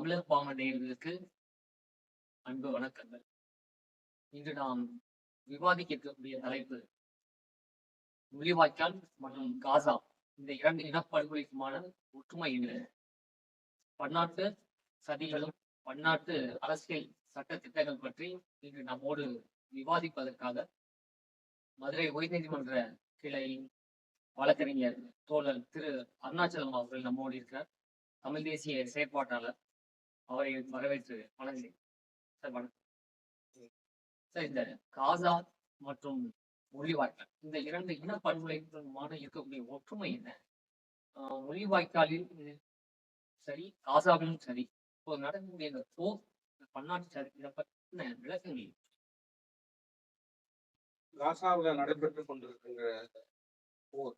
தமிழர் பாமடையர்களுக்கு அன்பு வணக்கங்கள். இன்று நாம் விவாதிக்க இருக்கக்கூடிய தலைப்பு முள்ளிவாய்க்கால் மற்றும் காசா. இந்த இரண்டு இனப்படுகொலைக்குமான ஒற்றுமை என்ன? பன்னாட்டு சதிகளும் பன்னாட்டு அரசியல் சட்ட திட்டங்கள் பற்றி இன்று நம்மோடு விவாதிப்பதற்காக மதுரை உயர்நீதிமன்ற கிளை வழக்கறிஞர் தோழர் திரு அருணாச்சலம் அவர்கள் நம்மோடு இருக்கிறார். தமிழ் தேசிய செயற்பாட்டாளர் அவரை வரவேற்று வணங்குகிறேன் சார் வணக்கம். சார் இந்த காசா மற்றும் மொழிவாய்க்கால் இந்த இரண்டு இனப்படுகொலைகளுமான இருக்கக்கூடிய ஒற்றுமை என்ன? மொழிவாய்க்காலில் சரி காசாவிலும் சரி இப்போ நடக்கக்கூடிய இந்த போர் பன்னாட்டு சரி இதை பற்றின விளக்கங்கள் காசாவில் நடைபெற்று கொண்டிருக்கின்ற போர்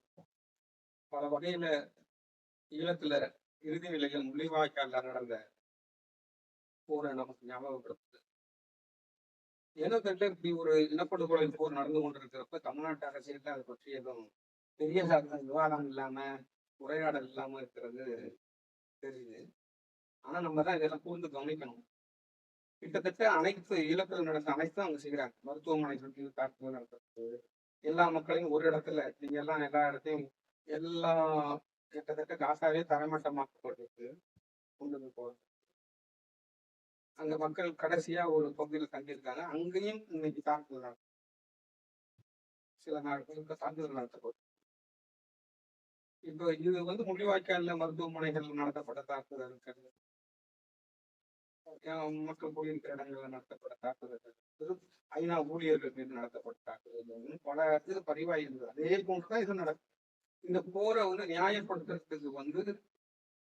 பல வகையில ஈழத்துல இறுதி நிலையில் முள்ளிவாய்க்கால்ல நடந்த போரை நமக்கு ஞாபகப்படுத்துது. ஏன்னா இப்படி ஒரு இனப்படுகொலை போர் நடந்து கொண்டிருக்கிறப்ப தமிழ்நாட்டு அரசியல்ல அதை பற்றி எதுவும் பெரிய விவாதம் இல்லாம உரையாடல் இல்லாம இருக்கிறது தெரியுது. ஆனா நம்ம தான் இதெல்லாம் கூர்ந்து கவனிக்கணும். கிட்டத்தட்ட அனைத்து ஈழத்தில் நடந்த அனைத்தும் அவங்க செய்கிறாங்க மருத்துவமனை சுற்றி தாக்குதல் நடத்துறது எல்லா மக்களையும் ஒரு இடத்துல நீங்க எல்லாம் எல்லா இடத்தையும் எல்லா கிட்டத்தட்ட காசாவே தரைமட்டமாக்கப்பட்டிருக்கு. கொண்டு போய் அந்த மக்கள் கடைசியா ஒரு பகுதியில் தங்கியிருக்காங்க. அங்கேயும் இன்னைக்கு தாக்குதல் நடக்கும் சில நாட்களுக்கு தாக்குதல் நடத்தப்படும் இப்போ இது வந்து முடிவாய்க்கால மருத்துவமனைகள் நடத்தப்பட்ட தாக்குதல் இருக்கிறது. மக்கள் குடியிருக்கிற இடங்கள்ல நடத்தப்பட்ட தாக்குதல் ஐநா ஊழியர்கள் மீது நடத்தப்பட்ட தாக்குதல் பல இது பதிவாகி இருந்தது அதே போன்றுதான் இது நடக்கும் இந்த போரை வந்து நியாயப்படுத்துறதுக்கு வந்து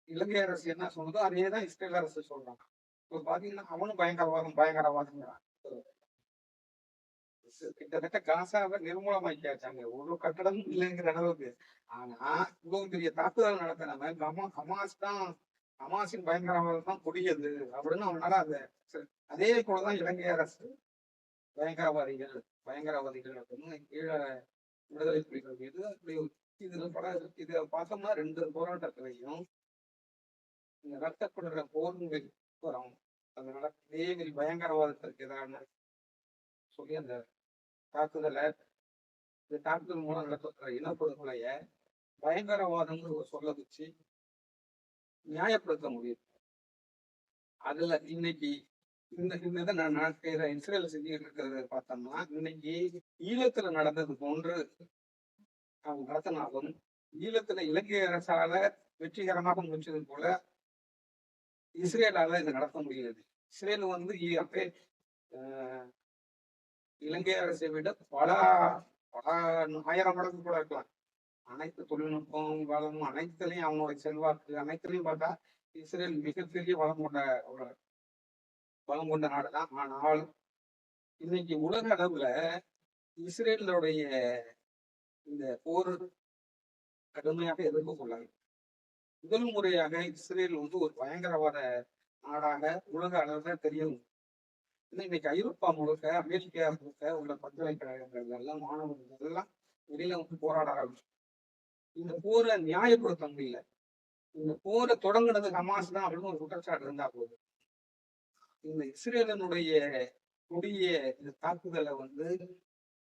இலங்கை அரசு என்ன சொன்னதோ அதே தான் இஸ்ரேல் அரசு சொல்றாங்க. இப்போ பாத்தீங்கன்னா அவனும் பயங்கரவாதம் பயங்கரவாதங்கிறான் கிட்டத்தட்ட காசாவை நிர்மூலமாக்கியாச்சாங்க ஒரு கட்டடமும் இல்லைங்கிற அளவுக்கு. ஆனா இவ்வளவு பெரிய தாக்குதல் நடத்தினாங்க ஹமா ஹமாஸ் தான் ஹமாஸின் பயங்கரவாதம் தான் கொடியது அப்படின்னு அவனால அந்த அதே போலதான் இலங்கை அரசு பயங்கரவாதிகள் பயங்கரவாதிகள் அப்படின்னு கீழே விடுதலை புலிகள் மீது அப்படி இதுல பட இதை பார்த்தோம்னா ரெண்டு போராட்டத்திலையும் இந்த நடத்தப்படுற போர்கள் வரும் அதனால இதே பயங்கரவாதத்திற்கு எதிரான சொல்லி அந்த தாக்குதலை இந்த தாக்குதல் மூலம் நடத்தப்படுற இனப்படுகொலைய பயங்கரவாதம்னு ஒரு சொல்ல வச்சு நியாயப்படுத்த முடியும் அதுல இன்னைக்கு இந்த இந்த இதை நான் நடக்கிற இஸ்ரேல் செஞ்சுட்டு இருக்கிறத பார்த்தோம்னா இன்னைக்கு ஈழத்துல நடந்தது போன்று அவங்க நடத்தினாலும் ஈழத்துல இலங்கை அரசால வெற்றிகரமாக முடிச்சது போல இஸ்ரேலால இது நடத்த முடியாது. இஸ்ரேல் வந்து அப்பே ஆஹ், இலங்கை அரசை விட பல பல ஆயிரம் மடங்கு கூட இருக்கலாம். அனைத்து தொழில்நுட்பம் வளம் அனைத்துலயும் அவங்களோட செல்வாக்கு அனைத்துலயும் பார்த்தா இஸ்ரேல் மிகப்பெரிய வளம் கொண்ட ஒரு வளம் கொண்ட நாடுதான். ஆனால் இன்னைக்கு உலக அளவுல இஸ்ரேலுடைய இந்த போர் கடுமையாக எதிர்ப்பு கொள்ளாது. முதல் முறையாக இஸ்ரேல் வந்து ஒரு பயங்கரவாத நாடாக உலக அளவில் தெரியும். இன்னைக்கு ஐரோப்பா முழுக்க அமெரிக்கா முழுக்க உள்ள பல்கலைக்கழகங்கள் எல்லாம் மாணவர்கள் எல்லாம் வெளியில வந்து போராட ஆரம்பிச்சு. இந்த போரை நியாயப்படுத்த முடியல இந்த போரை தொடங்குனது ஹமாஸ் தான் அப்படின்னு ஒரு குற்றச்சாட்டு இருந்தா போதும். இந்த இஸ்ரேலனுடைய கொடிய இந்த தாக்குதலை வந்து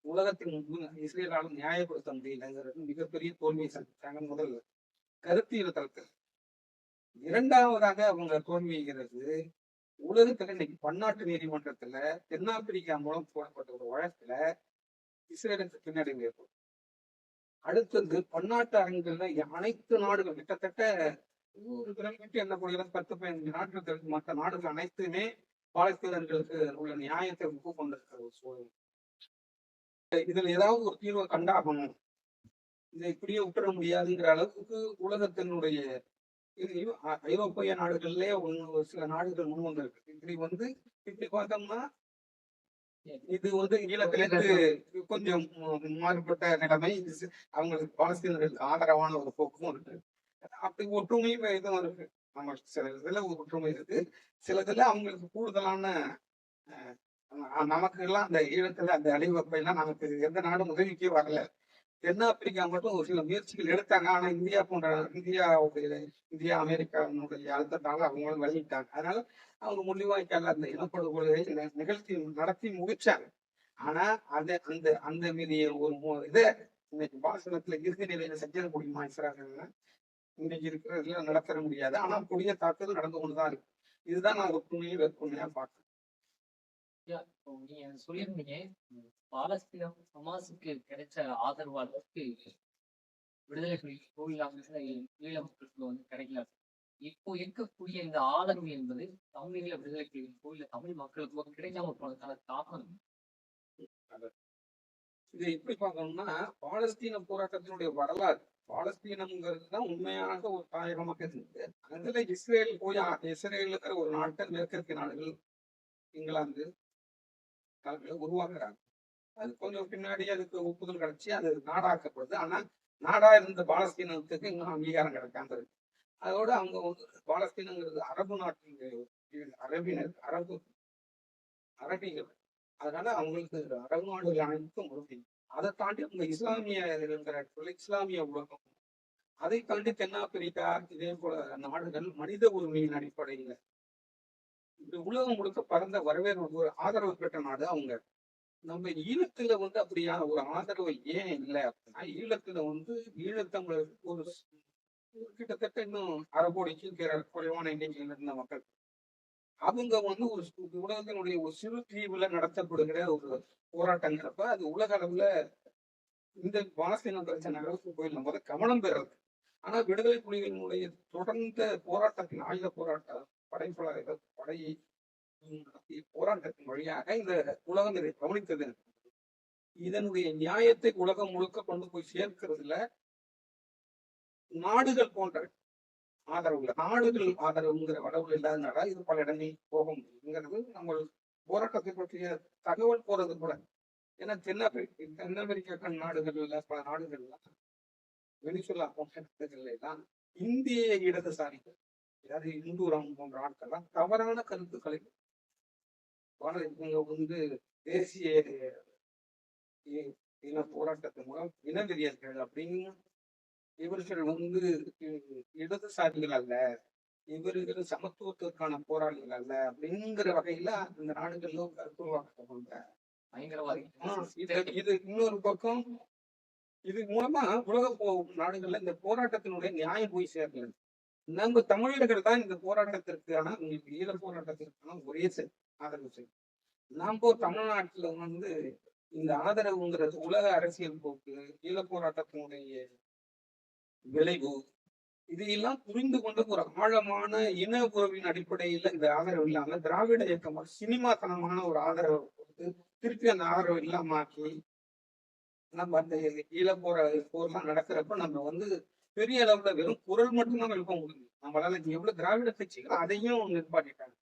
உலகத்தின் முன்பு இஸ்ரேலாலும் நியாயப்படுத்த முடியலங்கிறது மிகப்பெரிய தோல்வியை சந்தித்தாங்க முதல்ல. கருத்தியல் தளத்தில். இரண்டாவதாக அவங்க தோல்விங்கிறது உலகத்துல இன்னைக்கு பன்னாட்டு நீதிமன்றத்துல தென்னாப்பிரிக்கா மூலம் போடப்பட்ட ஒரு வழக்குல இஸ்ரேலுக்கு பின்னாடி ஏற்படும் அடுத்தது பன்னாட்டு அரங்குகள்ல அனைத்து நாடுகள் கிட்டத்தட்ட நூறு கிலோமீட்டர் என்ன போடுகிறது பத்து பதினஞ்சு நாட்கள் மற்ற நாடுகள் அனைத்துமே பாலஸ்தீனர்களுக்கு உள்ள நியாயத்தை ஒப்பு கொண்டிருக்கிற ஒரு சூழல். இதுல ஏதாவது ஒரு தீர்வை கண்டாகணும். இதை இப்படியே விட்டுற முடியாதுங்கிற அளவுக்கு உலகத்தினுடைய ஐரோப்பிய நாடுகள்லயே ஒரு சில நாடுகள் முன் வந்திருக்கு இப்படி வந்து இப்படி பார்த்தோம்னா இது வந்து ஈழத்திலிருந்து கொஞ்சம் மாறுபட்ட நிலைமை. அவங்களுக்கு பாலஸ்தீனர்களுக்கு ஆதரவான ஒரு போக்கும் இருக்கு. அப்படி ஒற்றுமையும் இதுவும் இருக்கு. நம்ம சில இதுல ஒற்றுமை இருக்கு. சில இதுல அவங்களுக்கு கூடுதலான நமக்கு எல்லாம் அந்த ஈழத்துல அந்த அடிவப்பை எல்லாம் நமக்கு எந்த நாடும் உதவிக்கே வரல. தென்னாப்பிரிக்கா மட்டும் ஒரு சில முயற்சிகள் எடுத்தாங்க. ஆனா இந்தியா போன்ற இந்தியாவுடைய இந்தியா அமெரிக்காவுடைய அழுத்தத்தால அவங்களும் விலகிட்டாங்க அதனால அவங்க முள்ளிவாய்க்கால அந்த இனப்படுகொலையை நி- நிகழ்த்தி நடத்தி முடிச்சாங்க. ஆனா அது அந்த அந்த மீதிய ஒரு இது இதை இன்னைக்கு பாசனத்துல இறுதி நிலையில செஞ்சிட முடியுமா இஸ்ராயல்ல இன்னைக்கு இருக்கிறதுல நடத்த முடியாது. ஆனா கொடிய தாக்குதல் நடந்து கொண்டுதான் இருக்கு. இதுதான் நான் ஒற்றுமையை வேற்றுமையா பார்க்கிறேன். நீங்க சொல்லியிருந்தீங்க பாலஸ்தீனம் ஹமாஸுக்கு கிடைச்ச ஆதரவு அளவுக்கு விடுதலை புலி கோவில் ஈழ மக்களுக்கு வந்து கிடைக்கல. இப்போ இருக்கக்கூடிய இந்த ஆதரவு என்பது தமிழீழ விடுதலை கோயில கோவில தமிழ் மக்களுக்கு வந்து கிடைக்காம போனதுக்கான தாக்கம் இது எப்படி பார்க்கணும்னா பாலஸ்தீன போராட்டத்தினுடைய வரலாறு பாலஸ்தீனம்ங்கிறது தான் உண்மையாக ஒரு தாயகமாக இருந்தது அதுல இஸ்ரேல் போய் இஸ்ரேலுங்கிற ஒரு நாட்டை மேற்கத்திய நாடுகள் இங்கிலாந்து தலைமையில உருவாக்குறாங்க அது கொஞ்சம் பின்னாடி அதுக்கு ஒப்புதல் கிடைச்சி அது நாடாக்கப்படுது ஆனா நாடா இருந்த பாலஸ்தீனத்துக்கு இன்னும் அங்கீகாரம் கிடைக்காம இருக்கு. அதோட அவங்க வந்து பாலஸ்தீனங்கிறது அரபு நாட்டின் அரபினர் அரபு அரபிகள். அதனால அவங்களுக்கு அரபு நாடுகள் அனைத்தும் உறுதி. அதை தாண்டி அவங்க இஸ்லாமிய இருக்கிற இஸ்லாமிய உலகம். அதை தாண்டி தென்னாப்பிரிக்கா இதே போல நாடுகள் மனித உரிமையின் அடிப்படையில உலகம் முழுக்க பறந்த வரவேற்பு ஒரு ஆதரவு பெற்ற நாடு அவங்க. நம்ம ஈழத்துல வந்து அப்படியான ஒரு ஆதரவு ஏன் இல்லை அப்படின்னா ஈழத்துல வந்து ஈழத்தமிழருக்கு ஒரு கிட்டத்தட்ட இன்னும் அரை கோடிக்கு குறைவான எண்ணிக்கையில் இருந்த மக்கள். அவங்க வந்து ஒரு உலகத்தினுடைய ஒரு சிறு தீவுல நடத்தப்படுகிற ஒரு போராட்டங்கிறப்ப அது உலக அளவுல இந்த பாலஸ்தீன பிரச்சனை அளவுக்கு போய் போது கவனம் பெறுறது. ஆனா விடுதலை புலிகளினுடைய தொடர்ந்த போராட்டத்தின் ஆயுத போராட்டம் படைப்பட படை நடத்திய போராட்டத்தின் வழியாக இந்த உலகம் இதை கவனித்தது. இதனுடைய நியாயத்தை உலகம் முழுக்க கொண்டு போய் சேர்க்கிறதுல நாடுகள் போன்ற ஆதரவு நாடுகள் ஆதரவுங்கிற அளவில் இல்லாதனால இது பல இடங்களில் போக முடியுங்கிறது நம்ம போராட்டத்தை பற்றிய தகவல் போறது கூட. ஏன்னா தென்னாப்பிரிக்க தென் அமெரிக்க நாடுகள்ல பல நாடுகள்லாம் வெனிசுலா போன்ற நாடுகள்ல தான் இந்திய இடதுசாரிகள் அதாவது இந்துராம் போன்ற ஆட்கள்லாம் தவறான கருத்துக்களை இவங்க வந்து தேசிய இன போராட்டத்தின் மூலம் இனவெறியர்கள் அப்படின்னு இவர்கள் வந்து இடதுசாரிகள் அல்ல இவர்கள் சமத்துவத்திற்கான போராளிகள் அல்ல அப்படிங்கிற வகையில இந்த நாடுகள்ல கருத்து பயங்கரவாதி. இது இது இன்னொரு பக்கம் இது மூலமா உலக நாடுகள்ல இந்த போராட்டத்தினுடைய நியாயம் போய் சேரல. நம்ம தமிழர்கள் தான் இந்த போராட்டத்திற்கான உங்களுக்கு ஈழ போராட்டத்திற்கான ஒரே செ- ஆதரவு செய்யும் நம்ம தமிழ்நாட்டுல வந்து இந்த ஆதரவுங்கிறது உலக அரசியல் போக்கு ஈழ போராட்டத்தினுடைய விளைவு இதையெல்லாம் புரிந்து கொண்டு ஒரு ஆழமான இன உறவின் அடிப்படையில இந்த ஆதரவு இல்லாம திராவிட இயக்கம் ஒரு சினிமாத்தனமான ஒரு ஆதரவு கொடுத்து திருப்பி அந்த ஆதரவு இல்லாம ஆக்கி நம்ம அந்த ஈழ போற போர்லாம் நடக்கிறப்ப நம்ம வந்து பெரிய அளவுல வெறும் குரல் மட்டும்தான் எழுப்ப முடியும் நம்மளால எவ்வளவு திராவிட கட்சிகள் அதையும் நிற்பாட்டிட்டாங்க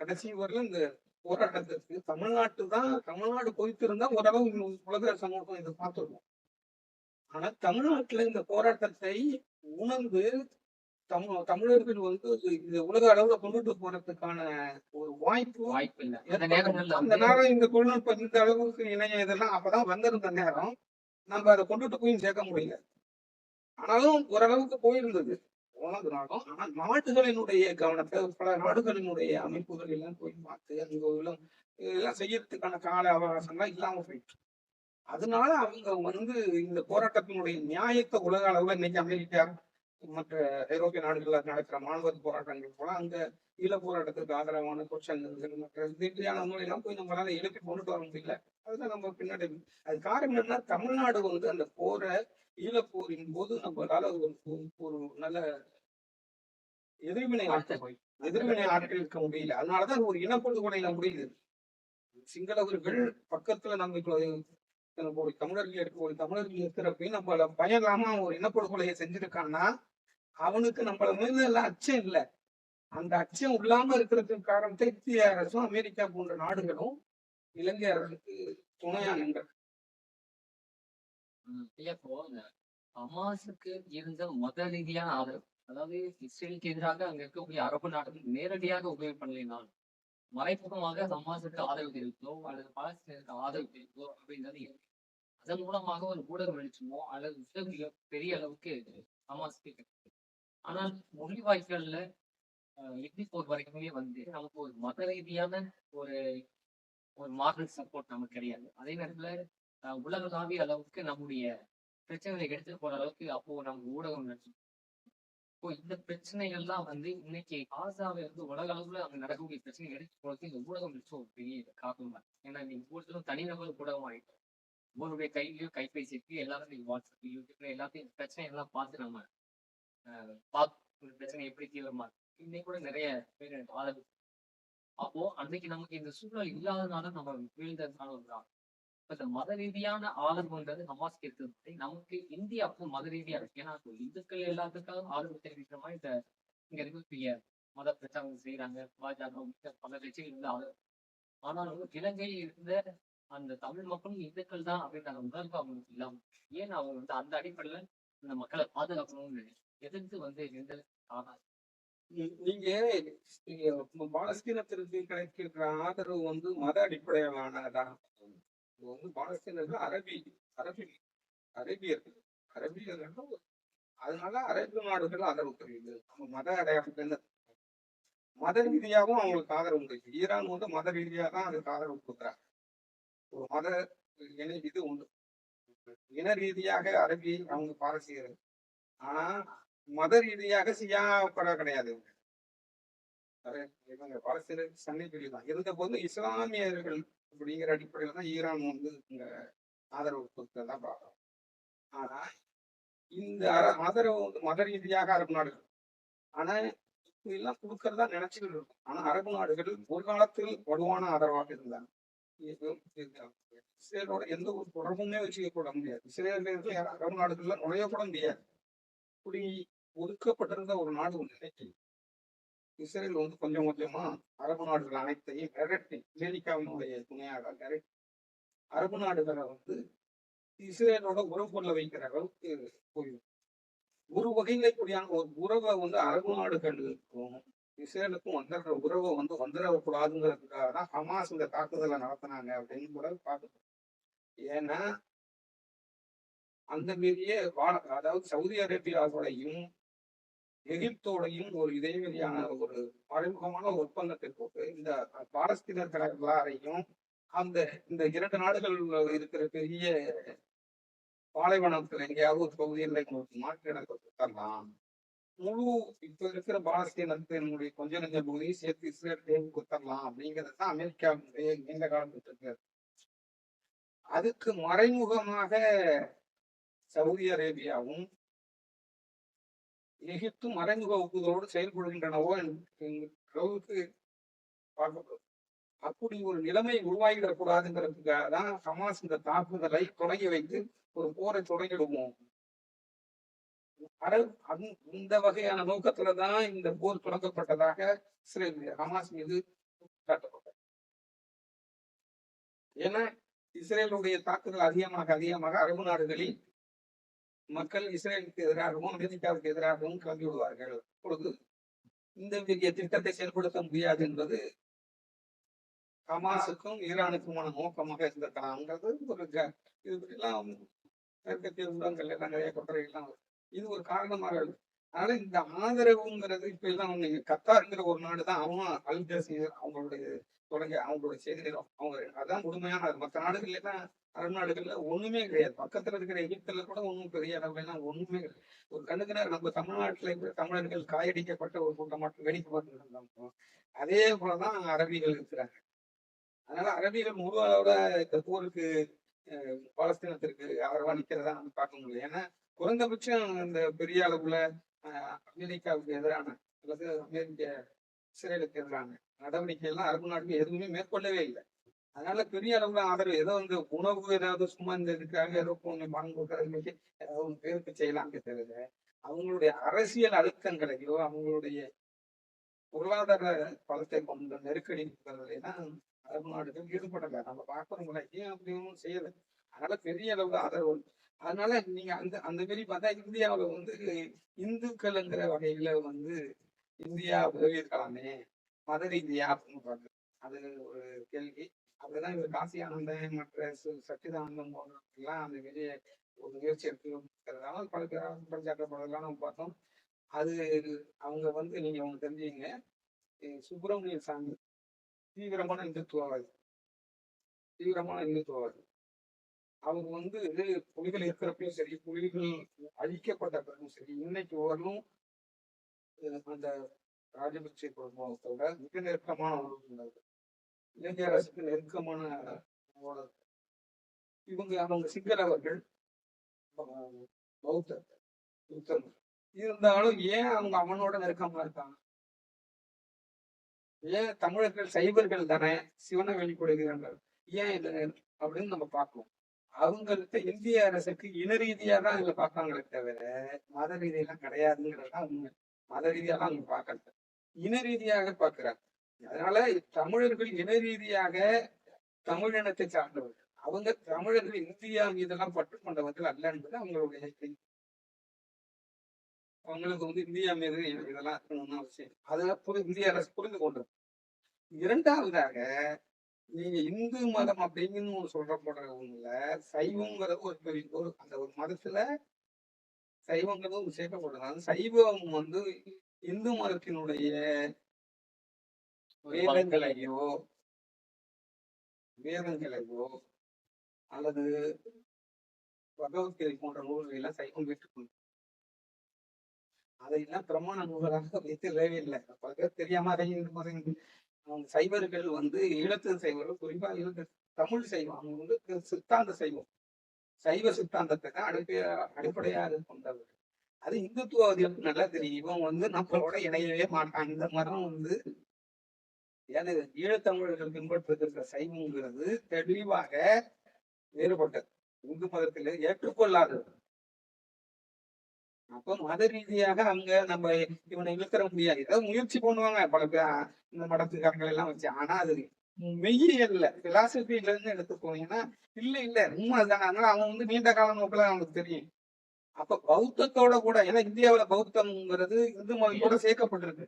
கடைசி வரல இந்த போராட்டத்திற்கு தமிழ்நாட்டு தான் தமிழ்நாடு போய்த்திருந்தா ஓரளவு இந்த உலக சமூகம் இதை பார்த்துருக்கும். ஆனா தமிழ்நாட்டுல இந்த போராட்டத்தை உணர்ந்து தமிழ் தமிழர்கள் வந்து இது உலக அளவுல கொண்டுட்டு போறதுக்கான ஒரு வாய்ப்பு வாய்ப்பு இல்லை. அந்த நேரம் இந்த தொழில்நுட்பம் இந்த அளவுக்கு இணையம் இதெல்லாம் அப்பதான் வந்திருந்த நேரம். நம்ம அதை கொண்டுட்டு போய் சேர்க்க முடியல. ஆனாலும் ஓரளவுக்கு போயிருந்தது. போனது நாளும் ஆனா நாடுகளினுடைய கவனத்தை பல நாடுகளினுடைய அமைப்புகள் எல்லாம் போய் பார்த்து அங்க உள்ள இதெல்லாம் செய்யறதுக்கான கால அவகாசம்லாம் இல்லாம போயிட்டு. அதனால அவங்க வந்து இந்த போராட்டத்தினுடைய நியாயத்தை உலக அளவுல இன்னைக்கு அமெரிக்கா மற்ற ஐரோப்பிய நாடுகள்ல நடக்கிற மாணவர் போராட்டங்கள் போல அங்க ஈழ போராட்டத்துக்கு ஆதரவான கோஷங்கள் மற்ற ரீதியான நூலெல்லாம் போய் நம்மளால எழுப்பி கொண்டுட்டு வர முடியல. அதுதான் நம்ம பின்னாடி அது காரணம் என்னன்னா தமிழ்நாடு வந்து அந்த போரை ஈழப்போரின் போது நம்மளால ஒரு நல்ல எதிர்வினை ஆற்ற எதிர்வினை ஆற்றிருக்க முடியல. அதனாலதான் ஒரு இனப்படுகொலையில முடியுது. சிங்களவர்கள் பக்கத்துல நம்ம இப்போ ஒரு தமிழர்கள் இருக்க ஒரு தமிழர்கள் இருக்கிறப்பையும் நம்மள அவன் ஒரு இனப்படுகொலையை செஞ்சிருக்கான்னா அவனுக்கு நம்மள மேல அச்சம் இல்லை. அந்த அச்சம் இல்லாம இருக்கிறதுக்கு காரணத்தை இந்திய அரசும் அமெரிக்கா போன்ற நாடுகளும் இலங்கை அரசுக்கு துணையா நின்ற ஹமாஸுக்கு இருந்த மத ரீதியான ஆதரவு அதாவது இஸ்ரேலுக்கு எதிராக அங்க இருக்கக்கூடிய அரபு நாடுகள் நேரடியாக உதவி பண்ணலாம் மறைமுகமாக ஹமாஸுக்கு ஆதரவு தெரிவித்தோ அல்லது பாலஸ்தீனருக்கு ஆதரவு தெரிவித்தோ அப்படின்றது அதன் மூலமாக ஒரு ஊடக வெளிச்சமோ அல்லது உதவியோ பெரிய அளவுக்கு ஹமாஸ்க்கு கிடைக்கும் ஆனால் மொழி வாய்க்கல்ல இறுதி போர் வரைக்குமே வந்து நமக்கு ஒரு மத ரீதியான ஒரு ஒரு மாரல் சப்போர்ட் நமக்கு கிடையாது. அதே நேரத்துல உலகளாவிய அளவுக்கு நம்முடைய பிரச்சனைகளை எடுத்துட்டு போற அளவுக்கு அப்போ நம்ம ஊடகம் நடக்கும் இப்போ இந்த பிரச்சனைகள்லாம் வந்து இன்னைக்கு காசாவை வந்து உலக அளவுல அங்க நடக்கக்கூடிய பிரச்சனை எடுத்து போறதுக்கு இந்த ஊடகம் வச்சு ஒரு பெரிய காரணம் ஏன்னா நீங்க ஒவ்வொருத்தரும் தனிநபர் ஊடகம் ஆயிட்டோம் ஒவ்வொருடைய கையிலயும் கைபேசி இருக்கு எல்லாரும் நீங்க வாட்ஸ்அப் யூடியூப்ல எல்லாத்தையும் பிரச்சனை எல்லாம் பார்த்து நம்ம பிரச்சனை எப்படி தீவிரமா இன்னைக்கு கூட நிறைய பேர் எனக்கு ஆதரவு அப்போ அன்னைக்கு நமக்கு இந்த சூழல் இல்லாதனால நம்ம வீழ்ந்ததுனால ஒரு காரணம். இப்ப இந்த மத ரீதியான ஆதரவுன்றது ஹமாஸ்க்கு இருக்கிறது நமக்கு இந்தியா அப்போ மத ரீதியா இருக்கு. ஏன்னா இந்துக்கள் எல்லாத்துக்காகவும் ஆதரவு தெரிவிக்கிற மாதிரி இந்த இங்க இருக்கக்கூடிய மத பிரச்சாரம் செய்யறாங்க பாஜக பல கட்சிகள் இருந்து ஆதரவு ஆனாலும் இலங்கையில் இருந்த அந்த தமிழ் மக்களும் இந்துக்கள் தான் அப்படின்ற அந்த உணர்வு அவங்களுக்கு இல்லாம ஏன் அவங்க வந்து அந்த அடிப்படையில அந்த மக்களை பாதுகாக்கணும்னு எதிர்த்து வந்து இருந்தது நீங்க பாலஸ்தீனத்திற்கு கிடைக்கிற ஆதரவு வந்து மத அடிப்படையிலானதா? வந்து பாலஸ்தீனர்கள் அரபி அரபி அரேபியர்கள் அரபியர்கள். அதனால அரபு நாடுகள் ஆதரவு தெரியுது நம்ம மத அடையாளத்துல மத ரீதியாகவும் அவங்களுக்கு ஆதரவு கிடைக்கும் ஈரான் வந்து மத ரீதியாக தான் அதுக்கு ஆதரவு கொடுக்குறாங்க. ஒரு மத இன இது உண்டு. இன ரீதியாக அரபி அவங்க பாரசீகர்கள் ஆனா மத ரீதியாக சியா பட கிடையாது இவங்க. அரே- இவங்க பாலஸ்தீன சன்னி தான் இருந்த போது இஸ்லாமியர்கள் அப்படிங்கிற அடிப்படையில தான் ஈரான் வந்து இந்த ஆதரவு கொடுத்ததான் பார்க்கணும் ஆனா இந்த அர- ஆதரவு வந்து மத ரீதியாக அரபு நாடுகள். ஆனா இதெல்லாம் கொடுக்கறதா நினைச்சுக்கிட்டு இருக்கும். ஆனா அரபு நாடுகள் ஒரு காலத்தில் வலுவான ஆதரவாக இருந்தாங்க. இஸ்ரேலோட எந்த ஒரு தொடர்புமே வச்சுக்க கூட முடியாது. இஸ்ரேல அரபு நாடுகள்ல நுழைய கூட முடியாது. இப்படி ஒதுக்கப்பட்டிருந்த ஒரு நாடு ஒன்று இன்னைக்கு இஸ்ரேல் வந்து கொஞ்சம் கொஞ்சமா அரபு நாடுகள் அனைத்தையும் விரட்டி அமெரிக்காவினுடைய துணையாக விரட்டி அரபு நாடுகளை வந்து இஸ்ரேலோட உறவு கொள்ள வைக்கிற அளவுக்கு போயிடும் ஒரு வகையில இப்படியான ஒரு உறவை வந்து அரபு நாடுகளுக்கும் இஸ்ரேலுக்கும் வந்துடுற உறவை வந்து வந்துடக்கூடாதுங்கிறதுக்காக தான் ஹமாஸ் இந்த தாக்குதலை நடத்தினாங்க அப்படின்னு கூட பார்க்கணும். ஏன்னா அந்த மீறிய வாழ அதாவது சவுதி அரேபியாவோடையும் எகிப்தோடையும் ஒரு இதேவெளியான ஒரு மறைமுகமான ஒப்பந்தத்தை போட்டு இந்த பாலஸ்தீன எல்லாரையும் அந்த இந்த இரண்டு நாடுகள் இருக்கிற பெரிய பாலைவனத்துல எங்கேயாவது ஒரு பகுதியில் உங்களுக்கு மாற்று இடத்தை கொடுத்துடலாம் முழு இப்ப இருக்கிற பாலஸ்தீனத்தினுடைய கொஞ்ச நெஞ்ச பகுதியை சேர்த்து இஸ்ரேல் கொடுத்துடலாம் அப்படிங்கிறது தான் அமெரிக்காவுடைய நீண்ட காலத்துக்கு இருக்கு அதுக்கு மறைமுகமாக சவுதி அரேபியாவும் எகிப்தும் மறைமுக ஒப்புதலோடு செயல்படுகின்றனவோ என்கிற அளவுக்கு பார்க்கப்படும் அப்படி ஒரு நிலைமை உருவாகிடக்கூடாதுங்கிறதுக்காக தான் ஹமாஸ் இந்த தாக்குதலை தொடங்கி வைத்து ஒரு போரை தொடங்கிடுவோம் அரபு இந்த வகையான நோக்கத்துல தான் இந்த போர் தொடங்கப்பட்டதாக இஸ்ரேல் ஹமாஸ் மீது காட்டப்பட்டது. ஏன்னா இஸ்ரேலுடைய தாக்குதல் அதிகமாக அதிகமாக அரபு நாடுகளில் மக்கள் இஸ்ரேலுக்கு எதிராகவும் அமெரிக்காவுக்கு எதிராகவும் கிளம்பி விடுவார்கள் அப்பொழுது இந்த திட்டத்தை செயல்படுத்த முடியாது என்பது ஹமாஸுக்கும் ஈரானுக்குமான நோக்கமாக இருந்திருக்கலாம்ங்கிறது ஒரு இது மேற்கத்திய ஊடகங்கள் எல்லாம் நிறைய கட்டுரைகள்லாம் இது ஒரு காரணமாக அதனால இந்த ஆதரவுங்கிறது இப்ப எல்லாம் நீங்க கத்தாருங்கிற ஒரு நாடு தான் அவன் அல் ஜசீர் அவங்களுடைய தொடங்க அவங்களுடைய செய்திகள் அவங்க அதான் முழுமையான மற்ற நாடுகள்லாம் அரபு நாடுகள்ல ஒண்ணுமே கிடையாது. பக்கத்துல இருக்கிற எகிப்துல கூட ஒண்ணும் பெரிய அளவுலாம் எல்லாம் ஒண்ணுமே கிடையாது. ஒரு கண்ணுக்கு நேரம் நம்ம தமிழ்நாட்டுல இருக்கிற தமிழர்கள் காயடிக்கப்பட்ட ஒரு கூட்டமாட்டு வேடிக்கை பார்த்துட்டு இருந்தோம் அதே போலதான் அரபிகள் இருக்கிறாங்க. அதனால அரபிகள் முழு அளவோட இந்த போருக்கு பாலஸ்தீனத்திற்கு ஆதரவா நிக்கிறதா நம்ம பார்க்க முடியல ஏன்னா குறைந்தபட்சம் இந்த பெரிய அளவுல அமெரிக்காவுக்கு எதிரான அல்லது அமெரிக்க இஸ்ரேலுக்கு எதிரான நடவடிக்கை எல்லாம் அரபு நாடுகள் எதுவுமே மேற்கொள்ளவே இல்லை. அதனால பெரிய அளவுல ஆதரவு. ஏதோ வந்து உணவு ஏதாவது சும்மா இந்த இதுக்காக ஏதோ ஒண்ணு பணம் கொடுக்கறதுக்கு ஏதாவது பேருக்கு செய்யலாம்னு தவிர அவங்களுடைய அரசியல் அழுத்தங்களையோ அவங்களுடைய பொருளாதார பலத்தை கொண்ட நெருக்கடி தான் அரபு நாடுகள் ஈடுபடல. நம்ம பார்க்கறவங்கள ஏன் அப்படின்னு செய்யல? அதனால பெரிய அளவுல ஆதரவு அதனால நீங்க அந்த அந்த மாரி பார்த்தா இந்தியாவில வந்து இந்துக்கள்ங்கிற வகையில வந்து இந்தியா உதவி இருக்கலாமே மத ரீதியா அப்படின்னு பாக்குறது அது ஒரு கேள்வி. அதுதான் இவர் காசி ஆனந்தன் மற்ற சச்சிதானந்தம் போன்றவர்கள்லாம் அந்த விஜய ஒரு முயற்சி எடுத்துக்கிறதால பல பஞ்சாட்டப்படலாம் நம்ம பார்த்தோம். அது அவங்க வந்து நீங்க அவங்க தெரிஞ்சீங்க சுப்பிரமணிய சாமி தீவிரமான இந்துத்துவவாதி. தீவிரமான இந்துத்துவவாதி. அவர் வந்து புலிகள் இருக்கிறப்பையும் சரி புலிகள் அழிக்கப்பட்ட பிறகும் சரி இன்னைக்கு வரலும் அந்த ராஜபக்சே குடும்பத்தோட மிக நெருக்கமான உறவு இளைஞர் அரசுக்கு நெருக்கமான இவங்க அவங்க சிங்கர் அவர்கள் பௌத்தர் புத்தர்கள் இருந்தாலும் ஏன் அவங்க அவனோட நெருக்கமா இருக்காங்க? ஏன் தமிழர்கள் சைவர்கள் தானே சிவனை வெளிப்படுகிறார்கள் ஏன் இல்லை அப்படின்னு நம்ம பார்க்கணும். அவங்களுக்கு இந்திய அரசுக்கு இன ரீதியா தான் இதுல பார்ப்பாங்களே தவிர மத ரீதியெல்லாம் கிடையாதுங்கிறதுதான் உண்மை. மத ரீதியெல்லாம் அவங்க பார்க்கறது. இன ரீதியாக பார்க்கிறாங்க. அதனால தமிழர்கள் இன ரீதியாக தமிழினத்தை சார்ந்தவர்கள். அவங்க தமிழர்கள் இந்தியா மீதெல்லாம் பற்று கொண்டவர்கள் அல்ல என்பது அவங்களுடைய அவங்களுக்கு வந்து இந்தியா மீது இதெல்லாம் இருக்கணும்னு அவசியம் அதை புரி- இந்திய அரசு புரிந்து கொண்டது. இரண்டாவதாக நீங்க இந்து மதம் அப்படின்னு சொல்ற சொல்றப்படுறவங்கள சைவங்கிறது ஒரு பெரிய ஒரு அந்த ஒரு மதத்துல சைவங்கிறது ஒரு சேர்க்கப்படுறது அந்த சைவம் வந்து இந்து மதத்தினுடைய வேதங்களையோ வேதங்களையோ அல்லது பகவத்கீதை போன்ற நூல்களை எல்லாம் சைவம் ஏற்றுக்கொண்டு அதையெல்லாம் பிரமாண நூல்களாக வைத்திடவே இல்லை. பல தெரியாம அதையும் சைவர்கள் வந்து ஈழத்து சைவர்கள் குறிப்பா ஈழத்து தமிழ் சைவம் அவங்க வந்து சித்தாந்த சைவம். சைவ சித்தாந்தத்தை தான் அடிப்படை அடிப்படையாக கொண்டவர் அது இந்துத்துவவாதிகளுக்கு நல்லா தெரியும். இவன் வந்து நம்மளோட இணையவே மாட்டான் இந்த மரம் வந்து ஏன்னா ஈழத்தமிழர்கள் பின்பற்றுகிற சைவங்கிறது தெளிவாக வேறுபட்டது. இந்து மதத்தில் ஏற்றுக்கொள்ளாதது. அப்ப மத ரீதியாக அங்க நம்ம இவனை இழுக்கிற முடியாது. ஏதாவது முயற்சி பண்ணுவாங்க. பல பேர் இந்த மடத்துக்காரங்கள் எல்லாம் வச்சு. ஆனா அது மெய்யியல்ல பிலாசபில இருந்து எடுத்துக்கோங்கன்னா இல்ல இல்ல. உண்மை அதுதானே. அதனால அவன் வந்து நீண்ட கால நோக்கில அவனுக்கு தெரியும். அப்ப பௌத்தத்தோட கூட ஏன்னா இந்தியாவில பௌத்தம்ங்கிறது இந்து மதத்தோட சேர்க்கப்பட்டிருக்கு.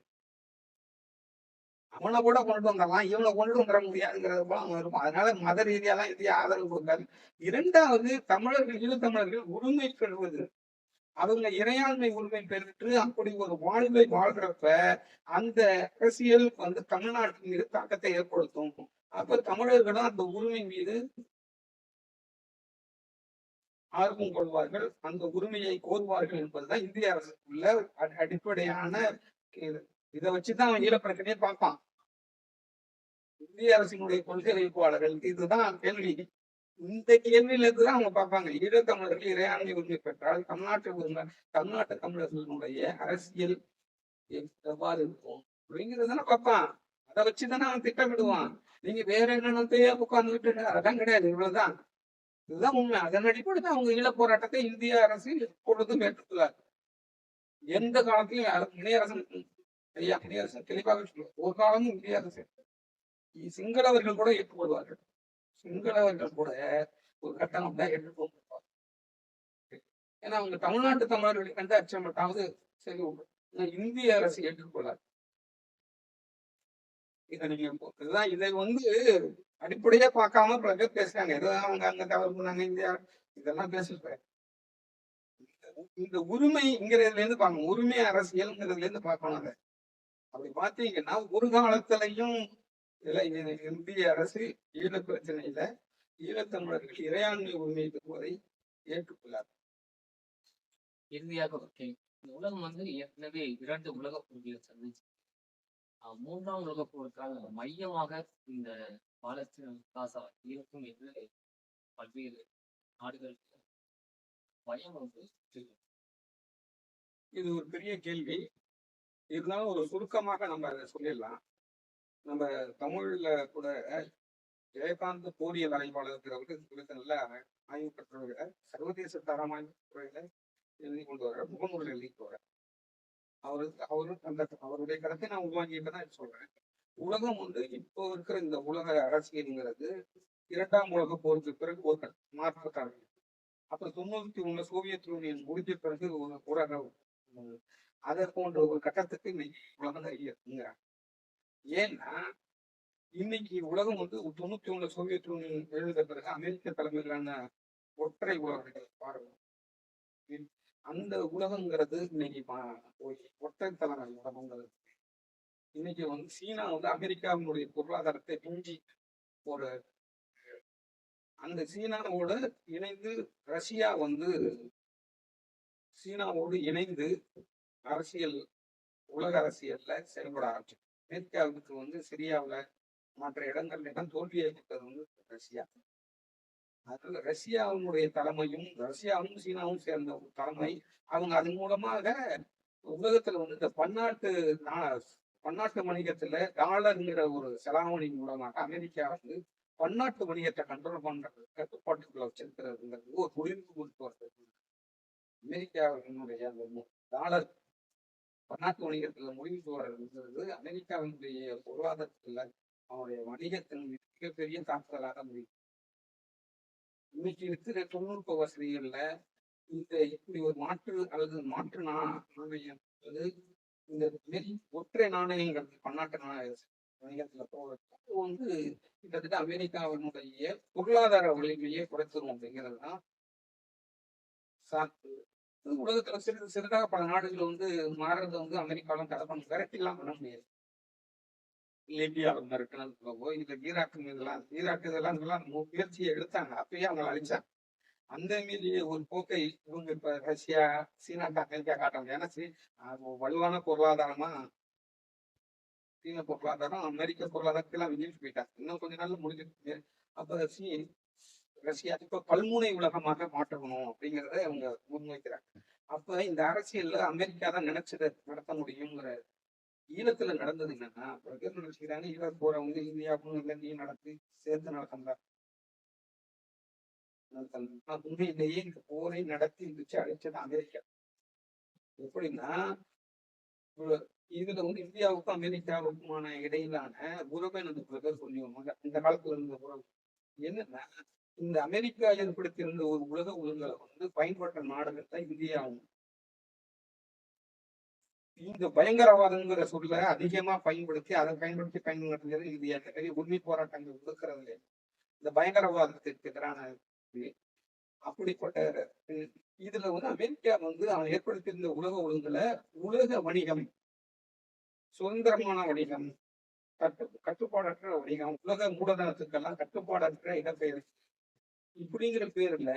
அவனை கூட கொண்டு வந்துடலாம் இவனை கொண்டு வந்துட முடியாதுங்கிறது போல அவன் இருக்கும் அதனால மத ரீதியாலாம் இந்தியா ஆதரவு கொடுக்காது. இரண்டாவது தமிழர்கள் ஈழத்தமிழர்கள் உரிமை பெறுவது. அவங்க இறையாண்மை உரிமை பெற்று அப்படி ஒரு வாழ்வை வாழ்றப்ப அந்த அரசியல் வந்து தமிழ்நாட்டின் மீது தாக்கத்தை ஏற்படுத்தும். அப்ப தமிழர்களும் அந்த உரிமை மீது ஆர்வம் கொள்வார்கள். அந்த உரிமையை கோருவார்கள் என்பதுதான் இந்திய அரசுக்குள்ள அடி- அடிப்படையான இதை வச்சுதான் அவன் ஈழப்பிரச்சனையை பார்ப்பான். இந்திய அரசினுடைய கொள்கை வைப்பாளர்கள் இதுதான் கேள்வி. இந்த கேள்வியில இருந்து தான் அவங்க பார்ப்பாங்க ஈழத்தமிழர்கள் இறையாண்மை உரிமை பெற்றால் தமிழ்நாட்டு தமிழ்நாட்டு தமிழர்களுடைய அரசியல் எவ்வாறு இருக்கும்? அப்படிங்கிறதான பார்ப்பான். அதை வச்சுதானே அவன் திட்டமிடுவான். நீங்க வேற என்னென்னத்தையே உட்கார்ந்துட்டு அதான் கிடையாது. இவ்வளவுதான். இதுதான் உண்மை. அதன் அடிப்படையில் அவங்க ஈழ போராட்டத்தை இந்திய அரசு எப்பொழுதும் ஏற்றுக்கொள்ளார் எந்த காலத்திலும் இணையரசன் அரசு ஐயா இந்திய அரசு தெளிவாக சொல்லுவார் ஒரு காலமும் இந்திய அரசு சிங்களவர்கள் கூட ஏற்றுக்கொள்வார்கள் சிங்களவர்கள் கூட ஒரு கட்டணம் தான் ஏற்றுக்கொள்வார் ஏன்னா அவங்க தமிழ்நாட்டு தமிழர்களுக்கு எந்த அச்சமட்டாவது சரி இந்திய அரசு ஏற்றுக்கொள்ளாது இதை நீங்க இதுதான் இதை வந்து அடிப்படையா பார்க்காம பல பேர் பேசுறாங்க. ஏதோ அவங்க அங்க தவறு பண்ணாங்க இந்தியா இதெல்லாம் பேசுறாங்க இந்த உரிமைங்கிறதுல இருந்து பார்க்கணும். உரிமை அரசியல்ங்கிறதுல இருந்து பார்க்கணும் அதை. அப்படி பார்த்தீங்கன்னா ஒரு காலத்திலையும் இந்திய அரசு ஈழ பிரச்சனையில ஈழத்தமிழர்கள் இறையாண்மை உரிமை பெறுவதை ஏற்றுக்கொள்ளார் இறுதியாக. இந்த உலகம் வந்து ஏற்கனவே இரண்டு உலகப் போர்களை சந்திச்சு மூன்றாம் உலகப் போருக்காக மையமாக இந்த பாலஸ்தீனம் காசா இருக்கும் என்று பல்வேறு நாடுகளுக்கு பயம் வந்து. இது ஒரு பெரிய கேள்வி இருந்தாலும் ஒரு சுருக்கமாக நம்ம அதை சொல்லிடலாம். நம்ம தமிழ்ல கூட ஜெயகாந்த் போரியல் ஆய்வாளர்ங்கிறவருக்கு குறித்த நல்ல ஆய்வு பெற்றவர்கள் சர்வதேச தரமான துறையில எழுதி கொண்டு வர முகநூல் எழுதி வர அவரு அவரு அந்த அவருடைய கருத்தை நான் உருவாங்கிட்டுதான் சொல்றேன். உலகம் வந்து இப்போ இருக்கிற இந்த உலக அரசியலுங்கிறது இரண்டாம் உலக போருக்கு பிறகு ஒரு மாற்றத்தாங்க அப்புறம் தொண்ணூத்தி ஒண்ணு சோவியத் யூனியன் முடிஞ்ச பிறகு ஒரு ஊரக அதை போன்ற ஒரு கட்டத்துக்கு இன்னைக்கு உலகம் இருக்குங்க. ஏன்னா இன்னைக்கு உலகம் வந்து தொண்ணூத்தி ஒண்ணு சோவியத் யூனியன் எழுந்த பிறகு அமெரிக்க தலைமையிலான ஒற்றை உலகங்கள் பாருங்க. அந்த உலகங்கிறது இன்னைக்கு போய் ஒற்றை தலைமை உலகங்கிறது. இன்னைக்கு வந்து சீனா வந்து அமெரிக்காவினுடைய பொருளாதாரத்தை மிஞ்சி ஒரு அந்த சீனாவோட இணைந்து ரஷ்யா வந்து சீனாவோடு இணைந்து அரசியல் உலக அரசியல்ல செயல்பட ஆரம்பிச்சு அமெரிக்காவுக்கு வந்து சிரியாவில் மற்ற இடங்கள்ல எல்லாம் தோல்வி ஏற்பட்டது வந்து ரஷ்யா. அதனால ரஷ்யாவினுடைய தலைமையும் ரஷ்யாவும் சீனாவும் சேர்ந்த ஒரு தலைமை. அவங்க அதன் மூலமாக உலகத்துல வந்து இந்த பன்னாட்டு பன்னாட்டு வணிகத்துல டாலருங்கிற ஒரு செலாவணி மூலமாக அமெரிக்கா வந்து பன்னாட்டு வணிகத்தை கண்ட்ரோல் பண்றது கட்டுப்பாட்டுக்குள்ள வச்சிருக்கிறதுங்கிறது ஒரு முடிவு கொண்டு வருது அமெரிக்காவினுடைய அந்த டாலர் பன்னாட்டு வணிகத்துல முடிவு போறது அமெரிக்காவினுடைய பொருளாதாரத்துல அவனுடைய வணிகத்தின் மிகப்பெரிய தாக்குதலாக முடியும் இன்னைக்கு இருக்கிற தொழில்நுட்ப வசதிகள்ல இந்த இப்படி ஒரு மாற்று அல்லது மாற்று நாணயம் அல்லது இந்த மாரி ஒற்றை நாணயங்கள் பன்னாட்டு நாணய வணிகத்துல போறது வந்து கிட்டத்தட்ட அமெரிக்காவினுடைய பொருளாதார வலிமையை குறைத்துரும் அப்படிங்கிறது தான் சாக்கு. உலகத்துல சிறிது சிறிதாக பல நாடுகள் வந்து மாறுறதை வந்து அமெரிக்காலும் தடை பண்ண எல்லாம் பண்ண முடியாது. லிபியா இருக்கணும் இந்த ஈராக் இதெல்லாம் ஈராக் இதெல்லாம் இதெல்லாம் முயற்சியை எடுத்தாங்க. அப்பயே அவங்க அழிச்சாங்க. அந்த மீறி ஒரு போக்கை இவங்க இப்ப ரஷ்யா சீனா அமெரிக்கா காட்டுறாங்க ஏன்னா சீ- வலுவான பொருளாதாரமா சீன பொருளாதாரம் அமெரிக்க பொருளாதாரத்தெல்லாம் விஞ்சிட்டு போயிட்டாங்க. இன்னும் கொஞ்ச நாள்ல முடிஞ்சிருக்கு அப்ப சீ ரஷ்யா இப்ப பல்முனை உலகமாக மாற்றணும் அப்படிங்கிறத அவங்க முன்வைக்கிறாங்க. அப்ப இந்த அரசியல்ல அமெரிக்கா தான் நினைச்சதை நடத்த முடியுங்கிற ஈழத்துல நடந்தது என்னன்னா பிரதமர் பேர் நினைச்சுக்கிறாங்க ஈழத் போறவங்க இந்தியாவுக்கும் இலங்கையும் நடத்தி சேர்த்து நடத்தல உண்மையிலேயே இந்த போரை நடத்தி இருந்துச்சு அழைச்சது அமெரிக்கா. எப்படின்னா இதுல வந்து இந்தியாவுக்கும் அமெரிக்காவுக்குமான இடையிலான உறவை நம்ம பிரதர் பேர் சொல்லுவாங்க இந்த காலத்துல இருந்த உறவு. என்னன்னா இந்த அமெரிக்கா ஏற்படுத்தியிருந்த ஒரு உலக ஒழுங்கலை வந்து பயன்பட்ட நாடுகள் தான் இந்தியாவும் இந்த பயங்கரவாதங்கிற சொல்ல அதிகமா பயன்படுத்தி அதை பயன்படுத்தி பயன்படுத்துகிறது இந்தியா நிறைய உரிமை போராட்டங்கள் கொடுக்கறது இந்த பயங்கரவாதத்திற்கு எதிரான இது. அப்படிப்பட்ட இதுல வந்து அமெரிக்கா வந்து அவன் ஏற்படுத்தியிருந்த உலக ஒழுங்குல உலக வணிகம் சுதந்திரமான வணிகம் கட்டு கட்டுப்பாடற்ற வணிகம் உலக மூலதனத்துக்கெல்லாம் கட்டுப்பாடற்ற இடப்பெயர் இப்படிங்கிற பேர்ல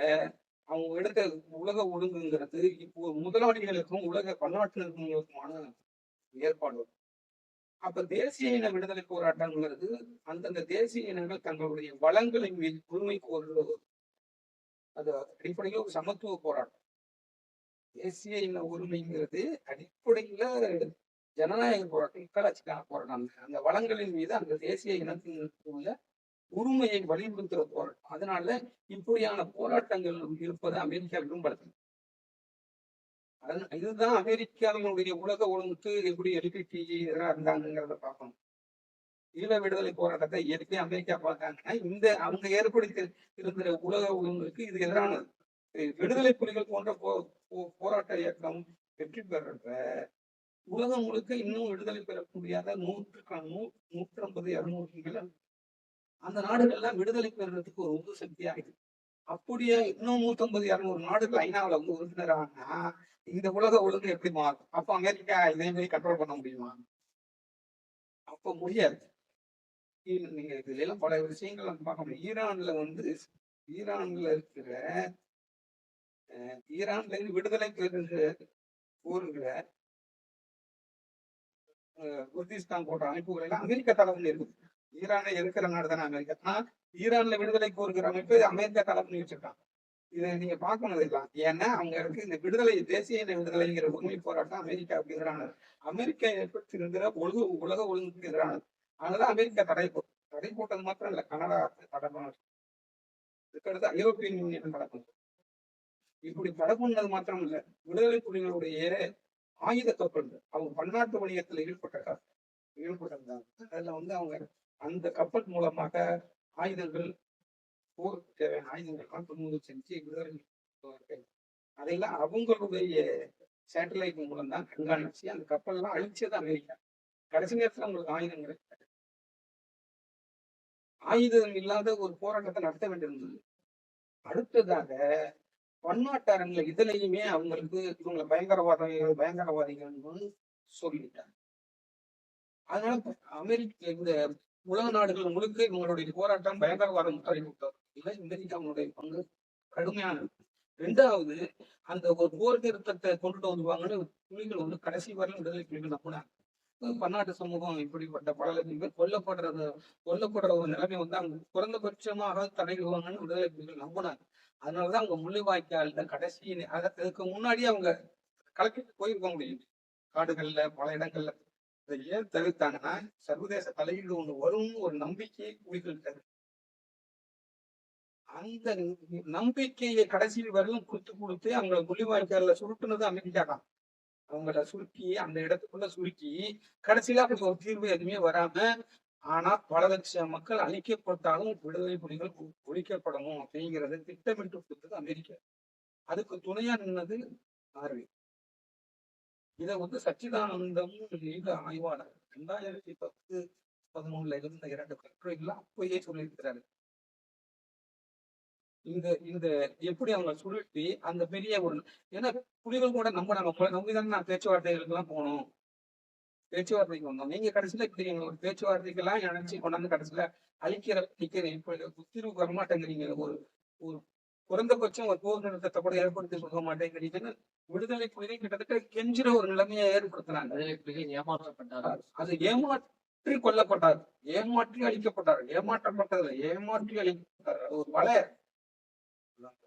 அவங்க எடுத்த உலக ஒழுங்குங்கிறது இப்போ முதலாளிகளுக்கும் உலக பன்னாட்டினருக்குமான ஏற்பாடு. அப்ப தேசிய இன விடுதலை போராட்டங்கிறது அந்தந்த தேசிய இனங்கள் தங்களுடைய வளங்களின் மீது உரிமை கோருவது அது அடிப்படையில் ஒரு சமத்துவ போராட்டம். தேசிய இன உரிமைங்கிறது அடிப்படையில ஜனநாயக போராட்டம் மக்களாட்சிக்கான போராட்டம். அந்த வளங்களின் மீது அந்த தேசிய இனத்தின் உள்ள உரிமையை வலியுறுத்துற போராட்டம் அதனால இப்படியான போராட்டங்கள் இருப்பதை அமெரிக்கா விரும்பல இதுதான் அமெரிக்காவினுடைய உலக ஒழுங்குக்கு எப்படி எல்பிடி எதிராக இருந்தாங்கிறத பார்க்கணும். ஈழ விடுதலை போராட்டத்தை ஏற்கனவே அமெரிக்கா பார்த்தாங்கன்னா இந்த அவங்க ஏற்படுத்தி இருக்கிற உலக ஒழுங்குக்கு இது எதிரானது. விடுதலை புலிகள் போன்ற போ போ- போராட்ட இயக்கம் வெற்றி பெறப்ப உலகம் முழுக்க இன்னும் விடுதலை பெற முடியாத நூற்று நூ நூற்றம்பது அந்த நாடுகள்லாம் விடுதலை பெறுறதுக்கு ஒரு உந்து சக்தியா இருக்கு. அப்படியே இன்னும் நூத்தம்பது இருநூறு நாடுகள் ஐநாவில் வந்து உறுப்பினரானா இந்த உலக ஒழுங்கு எப்படி மாறும்? அப்ப அமெரிக்கா இதே மாதிரி கண்ட்ரோல் பண்ண முடியுமா? அப்ப முடியாது. நீங்க இதுல எல்லாம் பல விஷயங்கள் நம்ம பார்க்க முடியும். ஈரான்ல வந்து ஈரான்ல இருக்கிற அஹ், ஈரான்ல இருந்து விடுதலை பெறுகிற கூறுகிற குர்திஸ்தான் போன்ற அமைப்புகள் எல்லாம் அமெரிக்க தலைமையில் இருக்குது ஈரானை இருக்கிற நாடு தானே அமெரிக்கா? ஆனா ஈரான்ல விடுதலை கோருகிற அமைப்பு அமெரிக்கா தலைமை வச்சிருக்காங்க இதை நீங்க பார்க்கணும் இதெல்லாம் ஏன்னா அவங்க இருக்கு இந்த விடுதலை தேசிய இன விடுதலைங்கிற உரிமை போராட்டம் அமெரிக்காவுக்கு எதிரானது அமெரிக்கா ஏற்படுத்தியிருக்கிற உலக உலக ஒழுங்குக்கு எதிரானது. அதனால அமெரிக்கா தடை போட்டு தடை போட்டது மாத்திரம் இல்ல. கனடா தடை பண்ண இதுக்கடுத்து ஐரோப்பியன் யூனியன் தடை பண்ணது இப்படி தடை பண்ணது மாத்திரம் இல்ல. விடுதலை புலிகளுடைய ஆயுத கப்பல்கள் அவங்க பன்னாட்டு வணிகத்துல ஈடுபட்ட ஈடுபட்டிருந்தாங்க. அதுல வந்து அவங்க அந்த கப்பல் மூலமாக ஆயுதங்கள் போருக்கு தேவையான ஆயுதங்கள்லாம் கொள்முதல் செஞ்சு விடுதலை அதெல்லாம் அவங்களுடைய சேட்டலைட் மூலம் தான் கண்காணிச்சு அந்த கப்பல்லாம் அழிச்சது அமெரிக்கா கடைசி நேரத்துல அவங்களுக்கு ஆயுதங்கள் கிடையாது. ஆயுதம் இல்லாத ஒரு போராட்டத்தை நடத்த வேண்டியிருந்தது அடுத்ததாக பன்னாட்டு அரங்கில் இதுலயுமே அவங்களுக்கு இவங்களை பயங்கரவாத பயங்கரவாதிகள்னு சொல்லிட்டாங்க. அதனால அமெரிக்க இந்த உலக நாடுகள் முழுக்க இவங்களுடைய போராட்டம் பயங்கரவாதம் முத்தரைவிட்டார் இல்லை அவனுடைய பங்கு கடுமையானது. ரெண்டாவது அந்த ஒரு போர் நிறுத்தத்தை கொண்டுட்டு வந்துவாங்கன்னு புலிகள் வந்து கடைசி வரல விடுதலை புலிகள் நம்பினாங்க. பன்னாட்டு சமூகம் இப்படிப்பட்ட பல பேர் கொல்லப்படுறது கொல்லப்படுற ஒரு நிலைமை வந்து அவங்க குறைந்தபட்சமாக தடைடுவாங்கன்னு விடுதலை புலிகள் நம்பினாங்க. அதனாலதான் அவங்க முள்ளிவாய்க்கால கடைசி அதுக்கு முன்னாடியே அவங்க கலக்கிட்டு போயிருக்க முடியும் காடுகள்ல பல இடங்கள்ல. இதை ஏன் தவிர்த்தாங்கன்னா சர்வதேச தலையீடு ஒண்ணு வரும்னு ஒரு நம்பிக்கையை புலிகள் அந்த நம்பிக்கையை கடைசியில் வரையும் கொடுத்து கொடுத்து அவங்கள முள்ளிவாய்க்கால்ல சுருட்டுனது அமெரிக்கா தான். அவங்கள சுருக்கி அந்த இடத்துக்குள்ள சுருக்கி கடைசியில அப்படி ஒரு தீர்வு எதுவுமே வராம ஆனா பல லட்சம் மக்கள் அழிக்கப்பட்டாலும் விடுதலை புலிகள் ஒழிக்கப்படணும் அப்படிங்கறத திட்டமிட்டு கொடுத்தது அமெரிக்கா. அதுக்கு துணையா நின்னது நார்வே. இதை வந்து சச்சிதானந்தம் எழுத ஆய்வாளர். ரெண்டாயிரத்தி பத்து பதினொன்னுல இருந்த இரண்டு கட்டுரைகள் அப்பயே சொல்லியிருக்கிறாரு. இந்த இந்த எப்படி அவங்க சுருட்டி அந்த பெரிய ஒரு ஏன்னா புலிகள் கூட நம்ம நம்ம நம்பி தானே நான் பேச்சுவார்த்தைகளுக்கு எல்லாம் போனோம். பேச்சுவார்த்தைக்கு வந்தோம். நீங்க கடைசியில இப்படி ஒரு பேச்சுவார்த்தைக்கு எல்லாம் கொண்டாந்து கடைசியில அழிக்கிற நிக்கிறேன் இப்ப தீர்வு வரமாட்டேங்கிறீங்க ஒரு ஒரு குறைந்தபட்சம் ஒரு போர் நிறுத்தத்தை கூட ஏற்படுத்தி கொடுக்க மாட்டேங்கிறீங்கன்னு விடுதலை புலிகள் கிட்டத்தட்ட கெஞ்சுற ஒரு நிலைமையை ஏற்படுத்தினாங்க ஏமாற்றப்பட்டார்கள் அது ஏமாற்றி கொல்லப்பட்டார். ஏமாற்றி அழிக்கப்பட்டார். ஏமாற்றப்பட்டதில்லை. ஏமாற்றி அழிக்கப்பட்டார். ஒரு வலை.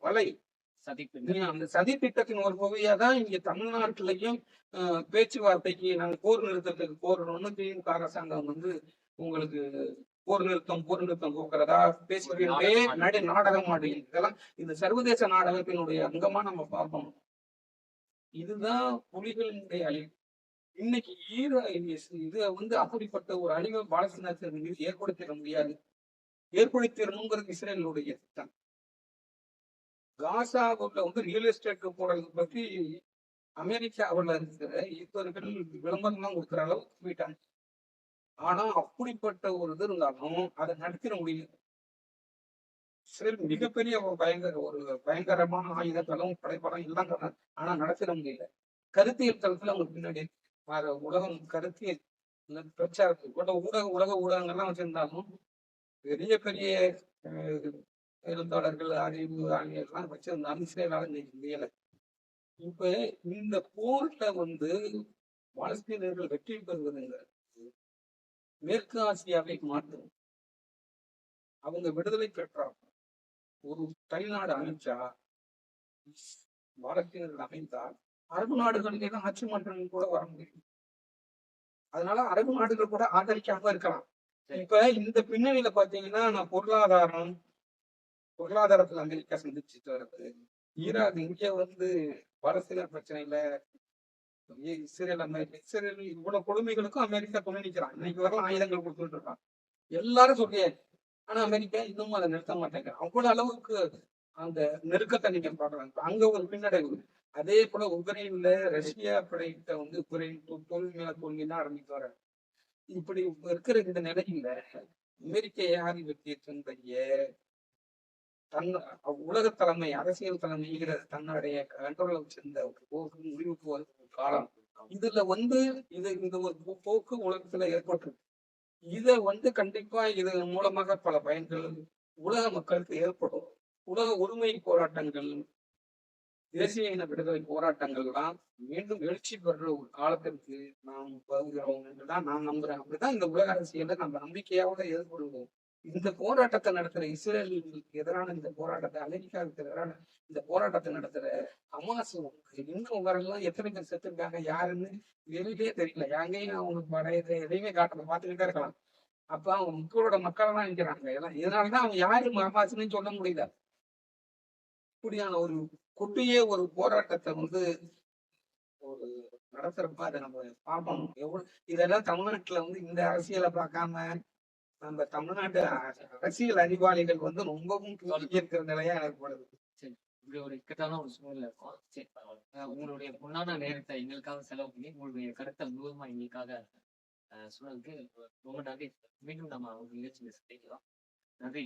வலை. அந்த சதி திட்டத்தின் ஒரு பகுதியா தான் இங்க தமிழ்நாட்டிலையும் பேச்சுவார்த்தைக்கு நாங்க போர் நிறுத்தத்துக்கு போறோம்னு திமுக அரசாங்கம் வந்து உங்களுக்கு போர் நிறுத்தம் போர் நிறுத்தம் போக்குறதா பேசிக்கிட்டே நடு நாடகம் ஆடி இதெல்லாம் இந்த சர்வதேச நாடகத்தினுடைய அங்கமா நம்ம பார்ப்போம் இதுதான் புலிகளினுடைய அழிவு. இன்னைக்கு ஈர இது வந்து அப்படிப்பட்ட ஒரு அழிவை பாலஸ்தீனத்தின் மீது ஏற்படுத்திட முடியாது. ஏற்படுத்திடணுங்கிறது இஸ்ரேலுடைய திட்டம். காசாவுல வந்து ரியல் எஸ்டேட் போறது பத்தி அமெரிக்காவுல இருக்கிற இவர்கள் விளம்பரம் தான் கொடுக்குற அளவுக்கு போயிட்டாங்க. ஆனா அப்படிப்பட்ட ஒரு இது இருந்தாலும் அதை நடத்திட முடியல. சரி மிகப்பெரிய ஒரு பயங்கர ஒரு பயங்கரமான ஆயுதங்களும் படைப்படம் எல்லாம் ஆனா நடத்திட முடியல. கருத்தியல் தளத்துல அவங்க பின்னாடி உலகம் கருத்தியல் பிரச்சாரம் கூட ஊடக உலக ஊடகங்கள்லாம் வச்சிருந்தாலும் பெரிய பெரிய அஹ், எழுத்தாளர்கள் அறிவு ஆகியெல்லாம் வச்சிருந்தாலும் இஸ்ரேலால இன்னைக்கு முடியல. இப்ப இந்த போர்ல வந்து பாலஸ்தீனர்கள் வெற்றி பெறுவதுங்கிறது மேற்கு ஆசியாவை மாற்றும் அவங்க விடுதலை பெற்றார் ஒரு தனிநாடு அமைச்சா வழக்கினர்கள் அமைந்தால் அரபு நாடுகளிலே தான் ஆட்சி மாற்றங்கள் கூட வர முடியும். அதனால அரபு நாடுகள் கூட ஆதரிக்காம இருக்கலாம். இப்ப இந்த பின்னணியில பாத்தீங்கன்னா நான் பொருளாதாரம் பொருளாதாரத்துல அமெரிக்கா சந்திச்சுட்டு வருது ஈராக் இங்க வந்து பாலஸ்தீன பிரச்சனையில இஸ்ரேல் அமெரிக்கா இஸ்ரேல் இவ்வளவு கொடுமைகளுக்கும் அமெரிக்கா துணை நிக்கிறான் இன்னைக்கு வரலாம் ஆயுதங்கள் கொடுத்துட்டு இருக்கான் எல்லாரும் சொல்றேன் ஆனா அமெரிக்கா இன்னமும் அதை நிறுத்த மாட்டாங்க அவ்வளவு அளவுக்கு அந்த நெருக்கத்தை நீங்க பாக்குறாங்க அங்க ஒரு பின்னடைவு. அதே போல உக்ரைன்ல ரஷ்யா படையிட்ட வந்து உக்ரைன் தோல்வி மேல தோல்வி தான் ஆரம்பித்து வர இப்படி இருக்கிற இந்த நிலையில அமெரிக்க ஏகாதிபத்தியத்தினுடைய தன் உலக தலைமை அரசியல் தலைமைங்கிற தன்னுடைய கண்ட்ரோல வச்சிருந்த ஒரு போக்கு முடிவுக்கு வரும் காலம். இதுல வந்து இது இந்த ஒரு போக்கு உலகத்துல ஏற்பட்டிருக்கு. இத வந்து கண்டிப்பா இது மூலமாக பல பயன்கள் உலக மக்களுக்கு ஏற்படும். உலக உரிமை போராட்டங்கள் தேசிய இன விடுதலை போராட்டங்கள்லாம் மீண்டும் எழுச்சி பெற ஒரு காலத்திற்கு நாம் வருகிறோம் என்றுதான் நான் நம்புறேன். அப்படிதான் இந்த உலக அரசியல நம்ம நம்பிக்கையோட எதிர்கொள்வோம் இந்த போராட்டத்தை நடத்துற இஸ்ரேலுக்கு எதிரான இந்த போராட்டத்தை அமெரிக்காவுக்கு எதிரான இந்த போராட்டத்தை நடத்துற ஹமாஸ் இன்னும் வரலாம். எத்தனை பேர் செத்துருக்காங்க யாருன்னு வெளியே தெரியல. எங்கேயும் அவங்களுக்கு படையது எதையுமே காட்டணும் பார்த்துக்கிட்டே இருக்கலாம். அப்ப அவங்க மக்களோட மக்கள் தான் நிற்கிறாங்க எல்லாம் இதனாலதான் அவங்க யாரும் ஹமாஸ்ன்னு சொல்ல முடியல. இப்படியான ஒரு குட்டியே ஒரு போராட்டத்தை வந்து ஒரு நடத்துறப்ப அதை நம்ம பார்ப்போம் எவ்வளவு இதெல்லாம் தமிழ்நாட்டுல வந்து இந்த அரசியலை பார்க்காம நம்ம தமிழ்நாட்டு அரசியல் அறிவாளிகள் வந்து ரொம்பவும் தூக்கி இருக்கிற நிலையா ஏற்படுது இப்படி ஒரு இக்கட்டான ஒரு சூழ்நிலை இருக்கும். சரி பரவாயில்ல. உங்களுடைய பொன்னான நேரத்தை எங்களுக்காக செலவு பண்ணி உங்களுடைய கருத்தை முழுவதுமா எங்களுக்காக சூழலுக்கு சொன்னதுக்கு ரொம்ப நன்றி. மீண்டும் நம்ம அவங்க நிகழ்ச்சியில் சந்திக்கலாம். நன்றி.